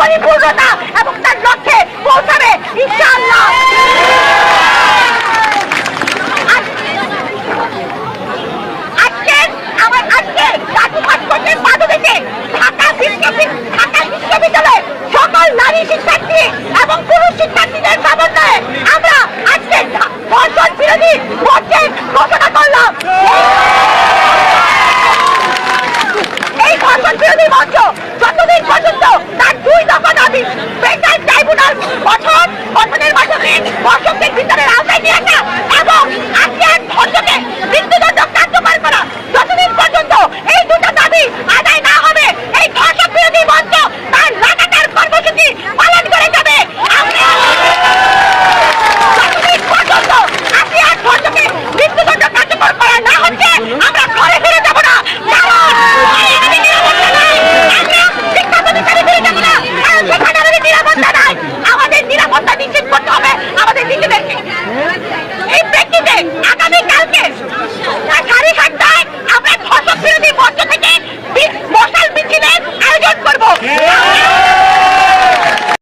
পরিপূর্ণতা এবং তার লক্ষ্যে পৌঁছাবে, ইনশাআল্লাহ। আজকে আমার আজকে কাজু কাজ করতে বাধু দিতে ঢাকা